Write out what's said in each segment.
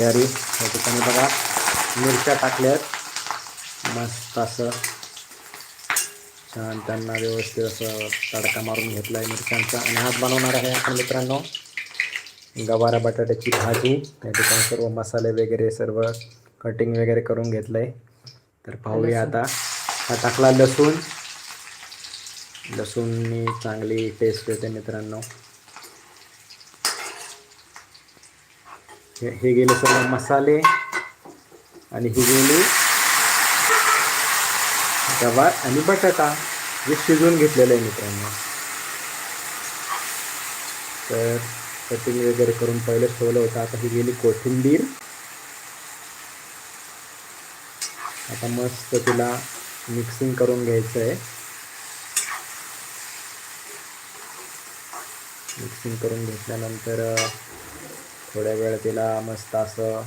तयारी या ठिकाणी बघा. मिरच्या टाकल्यात मस्त असं छान त्यांना व्यवस्थित असं तडका मारून घेतला आहे मिरच्यांचा. आणि आज बनवणार आहे आपण मित्रांनो. गवारा बटाट्याची भाजी. या ठिकाणी सर्व मसाले वगैरे सर्व कटिंग वगैरे करून घेतलं आहे तर पाहूया आता. हा टाकला लसूण. लसूणनी चांगली टेस्ट येते मित्रांनो. हे हे गेले सर्व मसाले आणि ही गेली गवार आणि बटाटा जे शिजवून घेतलेलं आहे मित्रांनो. तर कटिंग वगैरे करून पहिलेच ठेवलं होतं. आता ही गेली कोथिंबीर. आता मस्त तिला मिक्सिंग करून घ्यायचं आहे. मिक्सिंग करून घेतल्यानंतर थोड्या वेळ तिला मस्त असं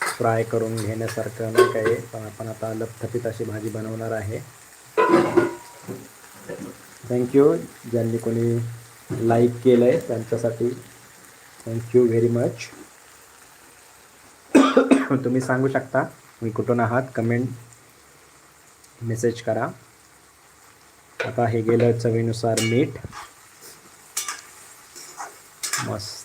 फ्राय करून घेण्यासारखं नाही काही पण आपण आता लपथपीत अशी भाजी बनवणार आहे. थँक्यू ज्यांनी कोणी लाईक केलं आहे त्यांच्यासाठी थँक्यू व्हेरी मच तुम्ही सांगू शकता मी कुठून आहात? कमेंट मेसेज करा. आता हे गेलं चवीनुसार मीठ. मस्त